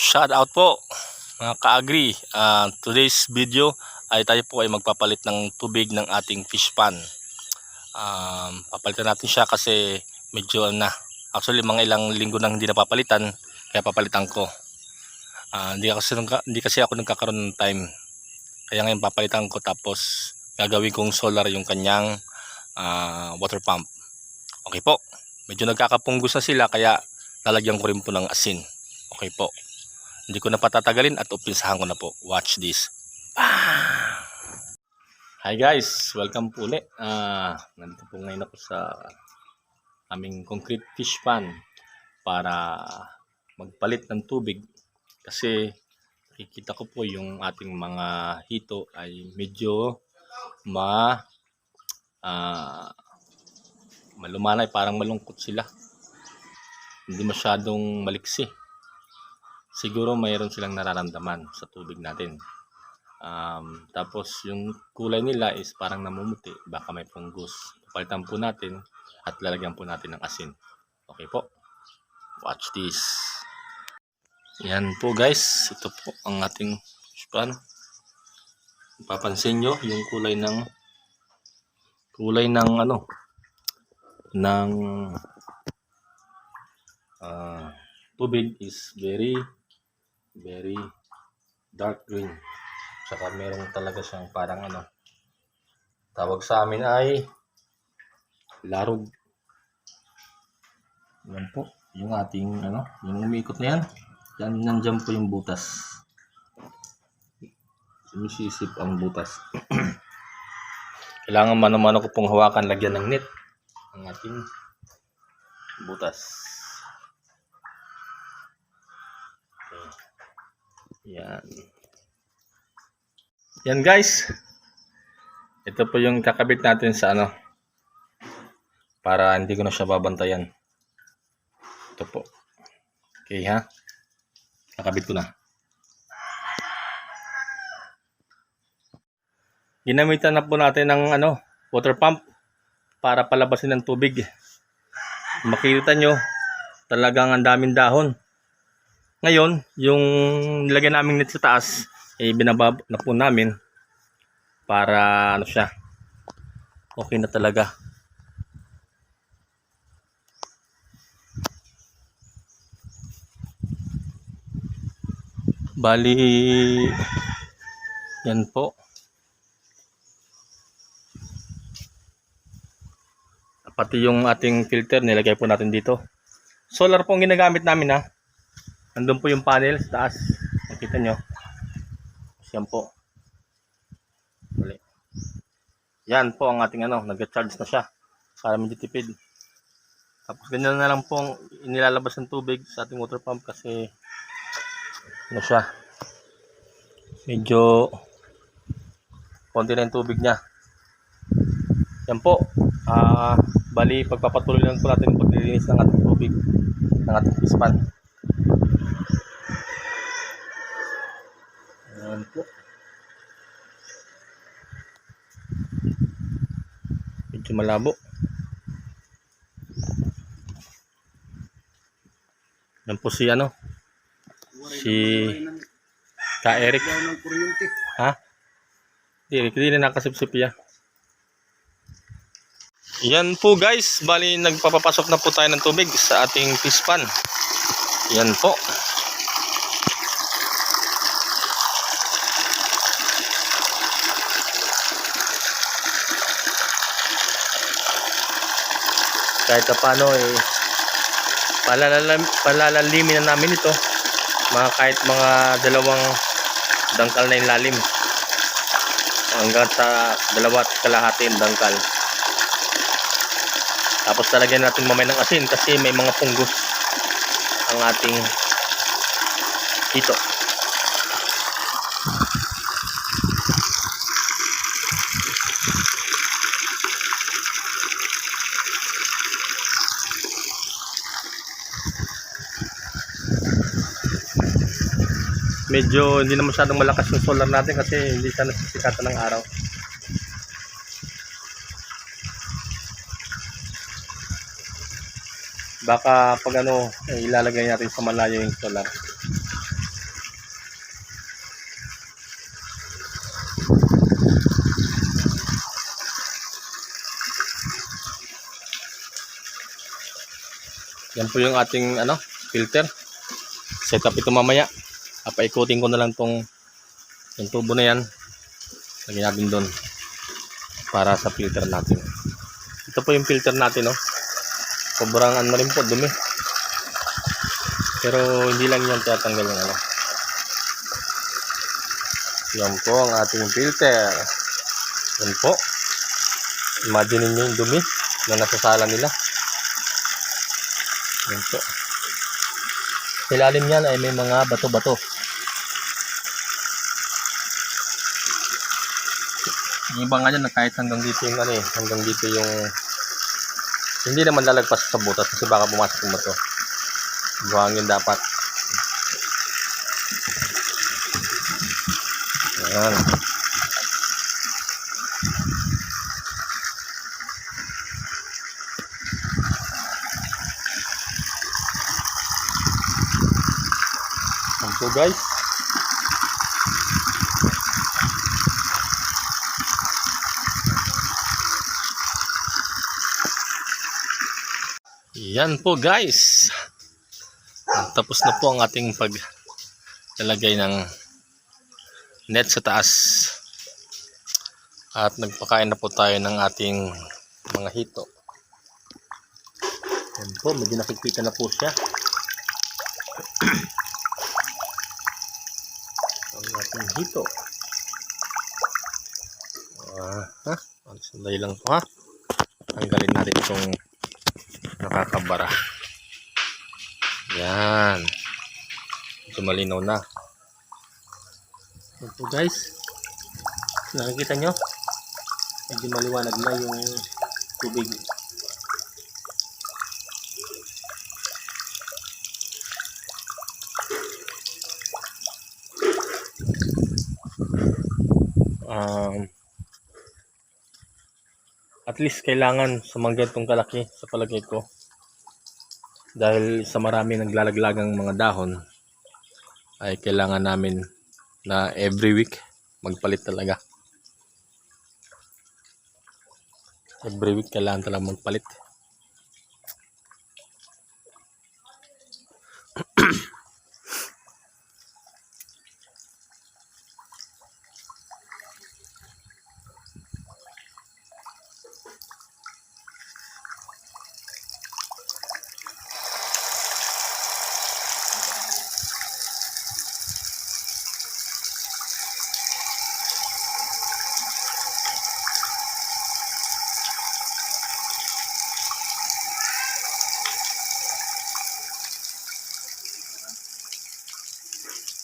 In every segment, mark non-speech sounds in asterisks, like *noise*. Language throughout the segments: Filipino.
Shout out po mga ka-agri. Ah, today's video ay tayo po ay magpapalit ng tubig ng ating fish pan. Um, papalitan natin siya kasi medyo na. Actually mga ilang linggo nang hindi napapalitan kaya papalitan ko. Ah, hindi, kasi, hindi kasi ako nagkakaroon ng time. Kaya ngayon papalitan ko tapos gagawin kong solar yung kanyang ah, water pump. Okay po. Medyo nagkakapunggos na sila kaya lalagyan ko rin po ng asin. Okay po. Hindi ko na patatagalin at umpisahan ko na po. Watch this. Bang! Hi guys! Welcome po ulit. Ah, nandito po ngayon ako sa aming concrete fish pan para magpalit ng tubig kasi nakikita ko po yung ating mga hito ay medyo ma ah, malumanay parang malungkot sila hindi masyadong maliksi siguro mayroon silang nararamdaman sa tubig natin. Um, tapos yung kulay nila is parang namumuti, baka may fungus. Palitan po natin at lalagyan po natin ng asin. Okay po. Watch this. Yan po guys, ito po ang ating span. Papansin nyo yung kulay ng kulay ng ano ng ah, tubig is very very dark green. Tsaka meron talaga siyang parang ano, tawag sa amin ay larog. Yan po, yung ating ano, yung umiikot na yan. Yan, nandyan po yung butas. Sumisisip ang butas. *clears throat* Kailangan mano-mano ko pong hawakan, lagyan ng net ang ating butas. Yan. Yan guys. Ito po yung kakabit natin sa ano. Para hindi ko na siya babantayan. Ito po. Okay ha. Kakabit ko na. Ginamitan na po natin ng ano, water pump para palabasin ng tubig. Makikita nyo, talagang ang daming dahon. Ngayon, yung nilagyan namin net sa taas, eh binabab na po namin para ano siya. Okay na talaga. Bali yan po. Pati yung ating filter nilagay po natin dito. Solar po ang ginagamit namin ha. Andun po yung panel sa taas. Nakita nyo. Yan po. Uli. Yan po ang ating ano, nag-charge na siya para medyo tipid. Tapos ganyan na lang po ang inilalabas ng tubig sa ating water pump kasi ano siya medyo konti na yung tubig niya. Yan po. Ah, bali pagpapatuloy lang po natin yung paglilinis ng ating tubig ng ating fish pan. Ayan po. Medyo malabo. Yan po si ano? Si Ka Eric. Ha? Hindi, hindi na nakasipsip yan. Yan po guys, bali nagpapapasok na po tayo ng tubig sa ating fish pan. Yan po. Kahit na paano eh, palalalim, palalalimin na namin ito. Mga kahit mga dalawang dangkal na yung lalim hanggang sa dalawa at kalahati yung dangkal. Tapos talagyan natin mamay ng asin kasi may mga punggos ang ating ito medyo hindi na masyadong malakas yung solar natin kasi hindi siya nasisikatan ng araw. Baka pag ano eh, ilalagay natin sa malayo yung solar. Yan po yung ating ano filter. Set up ito mamaya. Papaikutin ko na lang tong yung tubo na yan. Lagyan natin doon para sa filter natin. Ito po yung filter natin, no. Sobrang ano rin po, dumi. Pero hindi lang yan tatanggal yung ano. Yan po ang ating filter. Yan po. Imagine niyo yung dumi na nasasala nila. Yan po. Ilalim niyan ay may mga bato-bato. Yung iba nga dyan kahit hanggang dito yung ano eh, hanggang dito yung hindi naman lalagpas sa butas kasi baka pumasok yung bato. Buhangin dapat. Ayan. Po guys. Yan po guys. Tapos na po ang ating paglalagay ng net sa taas. At nagpakain na po tayo ng ating mga hito. Yan po, medyo nakikita na po siya. *clears throat* ang ating hito. Ah, ha? Sandali lang po ha. Tanggalin natin itong nakakabara. Yan. Malinaw na. Po guys. Nakikita nyo? Medyo maliwanag na yung tubig. Um, at least kailangan sumangga itong kalaki sa palagay ko dahil sa marami naglalaglagang mga dahon ay kailangan namin na every week magpalit talaga. Every week kailangan talaga magpalit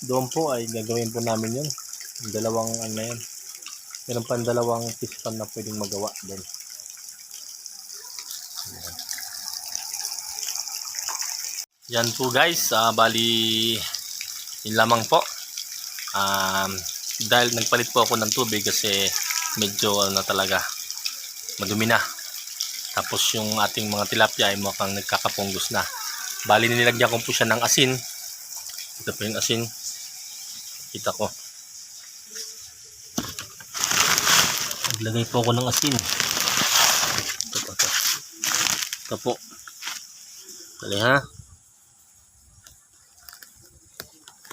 doon po ay gagawin po namin yun. Dalawang ano yun meron pa dalawang piston na pwedeng magawa doon. Yan po guys ah, bali yun lamang po. Um, dahil nagpalit po ako ng tubig kasi medyo ano talaga madumi na. Tapos yung ating mga tilapia ay mukhang nagkakapunggos na. Bali nilagyan ko po siya ng asin. Ito po yung asin kita ko. Naglagay po ako ng asin. Ito po ito ito po. Dali ha?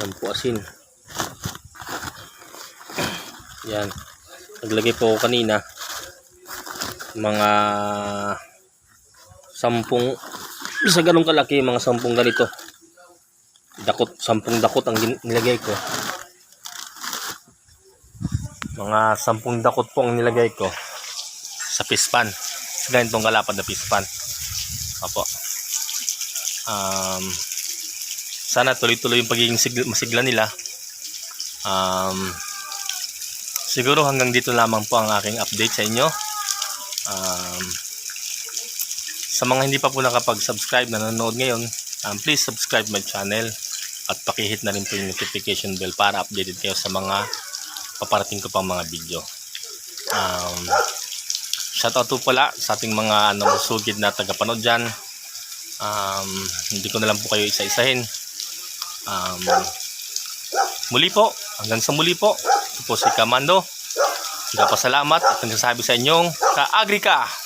Yan po asin. Yan. Naglagay po ako kanina. Mga sampung sa ganong kalaki mga sampung ganito. Dakot sampung dakot ang nilagay ko mga sampung dakot po ang nilagay ko sa pispan sa ganitong kalapad na pispan opo. Um, sana tuloy-tuloy yung pagiging sigla, masigla nila. Um, siguro hanggang dito lamang po ang aking update sa inyo. Um, sa mga hindi pa po nakapag-subscribe na nanonood ngayon um, please subscribe my channel at pakihit na rin po yung notification bell para updated kayo sa mga paparating ko pang mga video. Um, shoutout po pala sa ating mga ano, sugid na tagapanood dyan. Um, hindi ko na lang po kayo isa-isahin. Um, muli po, hanggang sa muli po, ito po si Kamando. Nagpasalamat at nagsasabi sa inyong ka-agrika. Ah.